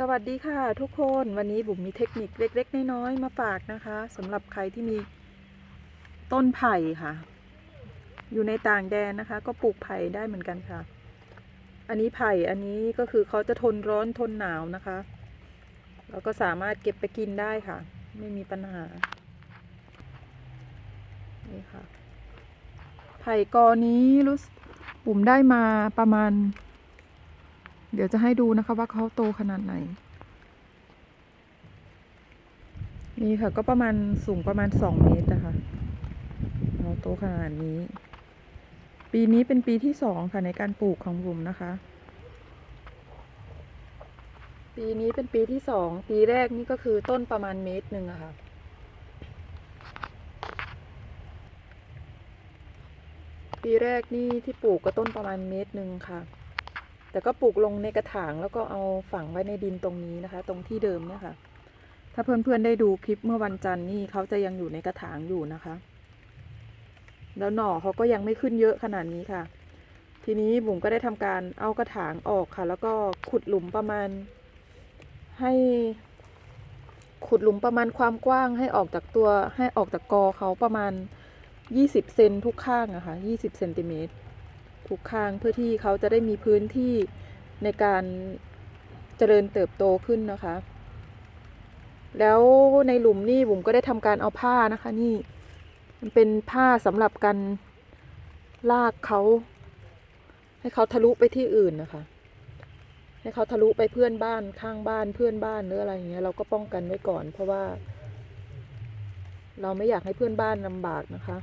สวัสดีค่ะทุกคนวันนี้บุ๋มมีเทคนิคเล็ก ๆ น้อยๆมาฝากนะคะสำหรับใครที่มีต้นไผ่ค่ะ อยู่ในต่างแดนนะคะ ก็ปลูกไผ่ได้เหมือนกันค่ะ อันนี้ไผ่อันนี้ก็คือเขาจะทนร้อนทนหนาวนะคะ แล้วก็สามารถเก็บไปกินได้ค่ะ ไม่มีปัญหานี่ค่ะ ไผ่กอนี้รู้สบุ๋มได้มาประมาณ เดี๋ยวจะให้ดูนะคะว่าเขาโตขนาดไหน นี่ค่ะก็ประมาณสูงประมาณสองเมตรนะคะเขาโตขนาดนี้ ปีนี้เป็นปีที่สองค่ะในการปลูกของผมนะคะ ปีนี้เป็นปีที่สองปีแรกนี่ก็คือต้นประมาณเมตรหนึ่งอะค่ะปีแรกนี่ที่ปลูกก็ต้นประมาณเมตรหนึ่งค่ะ แต่ก็ปลูกลงในกระถางแล้วก็เอาฝังไว้ในดินตรงนี้นะคะ ตรงที่เดิมเนี่ยค่ะ ถ้าเพื่อนๆได้ดูคลิปเมื่อวันจันทร์นี่เขาจะยังอยู่ในกระถางอยู่นะคะ แล้วหน่อเขาก็ยังไม่ขึ้นเยอะขนาดนี้ค่ะ ทีนี้บุ๋มก็ได้ทำการเอากระถางออกค่ะ แล้วก็ขุดหลุมประมาณ ให้ ขุดหลุมประมาณความกว้างให้ออกจากตัวให้ออกจากกอเขาประมาณ 20เซนทุกข้างอะคะ่ะ20เซนติเมตร ทุกข้างเพื่อที่เขาจะได้มีพื้นที่ในการเจริญเติบโตขึ้นนะคะ แล้วในหลุมนี่บุ๋มก็ได้ทำการเอาผ้านะคะนี่มันเป็นผ้าสำหรับการลากเขา ให้เขาทะลุไปที่อื่นนะคะ ให้เขาทะลุไปเพื่อนบ้านข้างบ้านเพื่อนบ้านหรืออะไรอย่างเงี้ยเราก็ป้องกันไว้ก่อน เพราะว่า เราไม่อยากให้เพื่อนบ้านลำบากนะคะ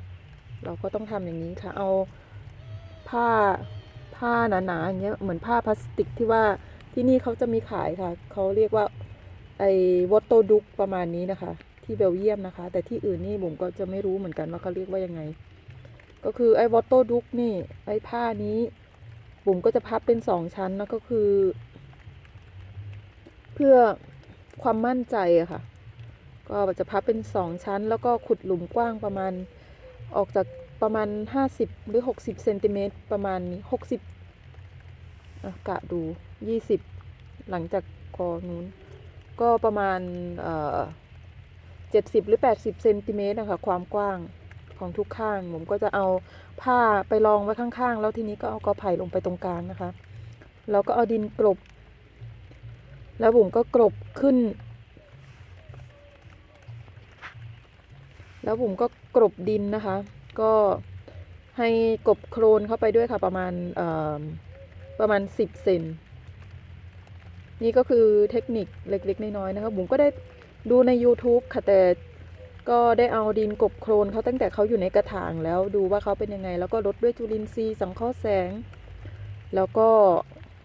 เราก็ต้องทำอย่างนี้ค่ะ เอา ผ้าผ้าหนาๆอย่างเงี้ยเหมือนผ้าพลาสติกที่ว่าที่นี่เขาจะมีขายค่ะเขาเรียกว่าไอ้วอตโตดุกประมาณนี้นะคะ ที่เบลเยียมนะคะ แต่ที่อื่นนี่ผมก็จะไม่รู้เหมือนกันว่าเขาเรียกว่ายังไง ก็คือไอ้วอตโตดุกนี่ ไอ้ผ้านี้บุ๋มก็จะพับเป็นสองชั้นแล้วก็คือ เพื่อความมั่นใจอะค่ะ ก็จะพับเป็นสองชั้น แล้วก็ขุดหลุมกว้างประมาณออกจาก ประมาณ 50 หรือ 60เซนติเมตรประมาณนี้60อะกะดู 20 หลังจากคอนู้น ก็ประมาณเอ่อ70 หรือ 80เซนติเมตรนะคะความกว้างของทุกข้าง ผมก็จะเอาผ้าไปรองไว้ข้างๆ แล้วทีนี้ก็เอากอไผ่ลงไปตรงกลางนะคะ แล้วก็เอาดินกลบ แล้วผมก็กลบขึ้น แล้วผมก็กลบดินนะคะ ก็ให้กบโครนเข้าไปด้วยค่ะประมาณประมาณสิบเซนนี่ก็คือเทคนิคเล็กๆ น้อยๆนะคะบุ๋มก็ได้ดูใน YouTube ค่ะแต่ก็ได้เอาดินกบโครนเขาตั้งแต่เขาอยู่ในกระถางแล้วดูว่าเขาเป็นยังไง แล้วก็ลดด้วยจุลินทรีย์สังเคราะห์แสง แล้วก็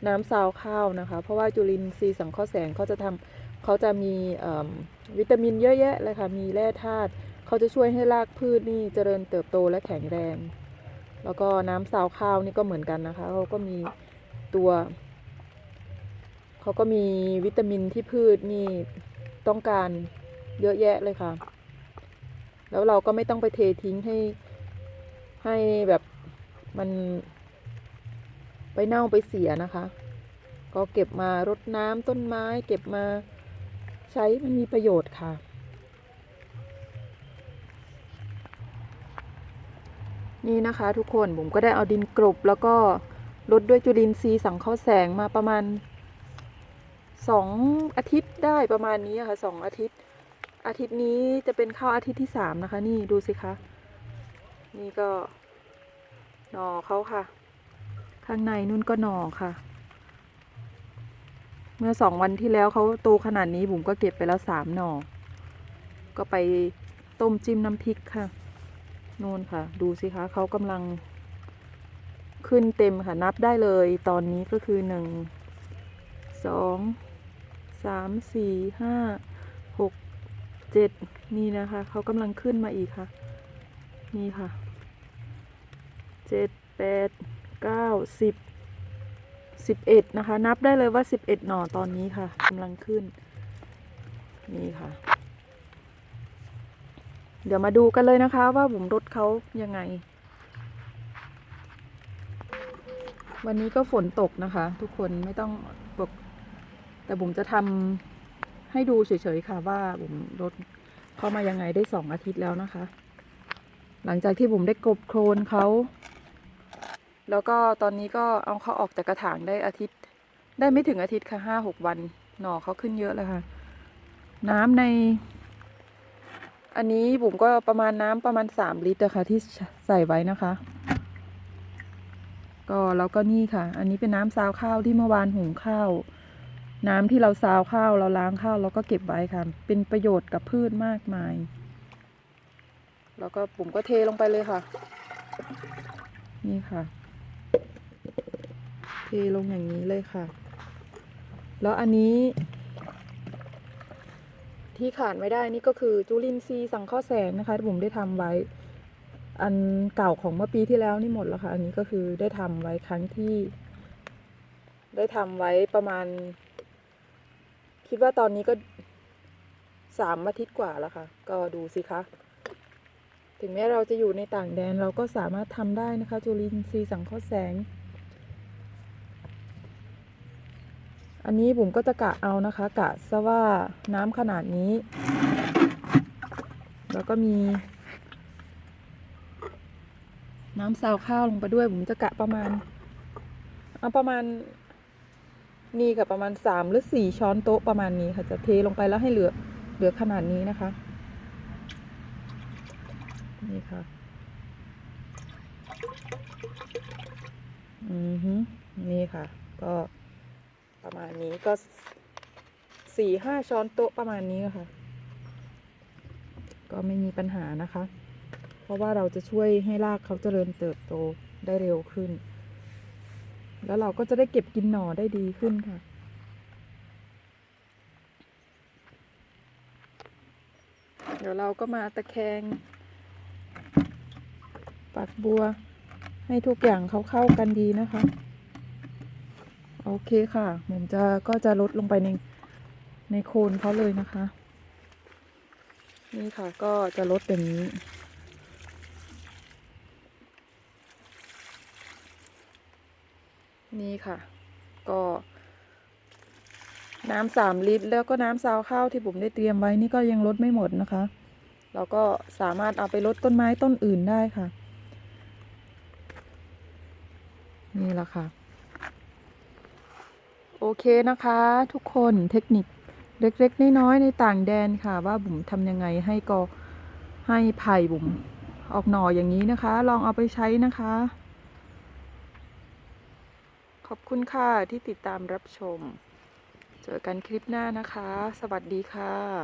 น้ำซาวข้าวนะคะ เพราะว่าจุลินทรีย์สังเคราะห์แสงเขาจะทำเขาจะมีวิตามินเยอะแยะเลยค่ะมีแร่ธาตุ เขาจะช่วยให้รากพืชนี่เจริญเติบโตและแข็งแรง แล้วก็น้ำซาวข้าวนี่ก็เหมือนกันนะคะเขาก็มีตัวเขาก็มีวิตามินที่พืชนี่ต้องการเยอะแยะเลยค่ะ แล้วเราก็ไม่ต้องไปเททิ้งให้ให้แบบมันไปเน่าไปเสียนะคะ ก็เก็บมารดน้ำต้นไม้ เก็บมาใช้มันมีประโยชน์ค่ะ นี่นะคะทุกคนผมก็ได้เอาดินกลบแล้วก็ลดด้วยจุลินทรีย์สังเคราะห์แสงมาประมาณสองอาทิตย์ได้ประมาณนี้ค่ะสองอาทิตย์ อาทิตย์นี้จะเป็นข้าวอาทิตย์ที่สามนะคะ นี่ดูสิคะ นี่ก็หน่อเขาค่ะ ข้างในนู่นก็หน่อค่ะ เมื่อสองวันที่แล้วเขาโตขนาดนี้ผมก็เก็บไปแล้วสามหน่อ ก็ไปต้มจิ้มน้ำพริกค่ะ นู่นค่ะ ดูสิคะเขากำลัง ขึ้นเต็มค่ะนับได้เลย ตอนนี้ก็คือหนึ่งสองสามสี่ห้าหกเจ็ดนี่นะคะเขากำลังขึ้นมาอีกค่ะ นี่ค่ะเจ็ดแปดเก้าสิบสิบเอ็ดนะคะ นับได้เลยว่าสิบเอ็ดหน่อตอนนี้ค่ะกำลังขึ้น นี่ค่ะ เดี๋ยวมาดูกันเลยนะคะ ว่าผมรดเขายังไง วันนี้ก็ฝนตกนะคะ ทุกคนไม่ต้องบอกแต่บุ๋มจะทำให้ดูเฉยๆค่ะว่าบุ๋มลดเข้ามายังไงได้สองอาทิตย์แล้วนะคะ หลังจากที่บุ๋มได้กบโคลนเขาแล้วก็ตอนนี้ก็เอาเขาออกจากกระถางได้อาทิตย์ ได้ไม่ถึงอาทิตย์ค่ะห้าหกวัน หน่อเขาขึ้นเยอะเลยค่ะ น้ำใน อันนี้บุ๋มก็ประมาณน้ำประมาณสามลิตรอะค่ะที่ใส่ไว้นะคะ ก็แล้วก็นี่ค่ะ อันนี้เป็นน้ำซาวข้าวที่เมื่อวานหุงข้าว น้ำที่เราซาวข้าวเราล้างข้าวเราก็เก็บไว้ค่ะ เป็นประโยชน์กับพืชมากมาย แล้วก็ปุ่มก็เทลงไปเลยค่ะ นี่ค่ะ เทลงอย่างนี้เลยค่ะ แล้วอันนี้ ที่ขาดไม่ได้นี่ก็คือจุลินทรีย์สังเคราะห์แสงนะคะที่ผมได้ทำไว้ อันเก่าของเมื่อปีที่แล้วนี่หมดแล้วค่ะ อันนี้ก็คือได้ทำไว้ครั้งที่ ได้ทำไว้ประมาณ คิดว่าตอนนี้ก็สามอาทิตย์กว่าแล้วค่ะ ก็ดูสิคะ ถึงแม้เราจะอยู่ในต่างแดนเราก็สามารถทำได้นะคะ จุลินทรีย์สังเคราะห์แสง อันนี้บุ๋มก็จะกะเอานะคะ กะซะว่าน้ำขนาดนี้ แล้วก็มี น้ำซาวข้าวลงไปด้วยบุ๋มจะกะประมาณ เอาประมาณ นี่ค่ะประมาณสามหรือสี่ช้อนโต๊ะประมาณนี้ค่ะจะเทลงไปแล้วให้เหลือเหลือขนาดนี้นะคะ นี่ค่ะ อือฮึนี่ค่ะ ก็ ประมาณนี้ก็สี่ห้าช้อนโต๊ะประมาณนี้ค่ะ ก็ไม่มีปัญหานะคะ เพราะว่าเราจะช่วยให้รากเขาเจริญเติบโตได้เร็วขึ้น แล้วเราก็จะได้เก็บกินหน่อได้ดีขึ้นค่ะเดี๋ยวเราก็มาตะแคงปักบัว ให้ทุกอย่างเขาเข้ากันดีนะคะ โอเคค่ะผมจะก็จะลดลงไปในในโคนเขาเลยนะคะ นี่ค่ะก็จะลดอย่างนี้นี่ค่ะ ก็ น้ำสามลิตร แล้วก็น้ำซาวข้าวที่ผมได้เตรียมไว้นี่ก็ยังลดไม่หมดนะคะ เราก็สามารถเอาไปลดต้นไม้ต้นอื่นได้ค่ะ นี่แหละค่ะ โอเคนะคะทุกคนเทคนิคเล็กๆน้อยๆในต่างแดนค่ะ ว่าบุ๋มทำยังไงให้กอให้ไผ่บุ๋มออกหน่ออย่างนี้นะคะ ลองเอาไปใช้นะคะ ขอบคุณค่ะที่ติดตามรับชม เจอกันคลิปหน้านะคะ สวัสดีค่ะ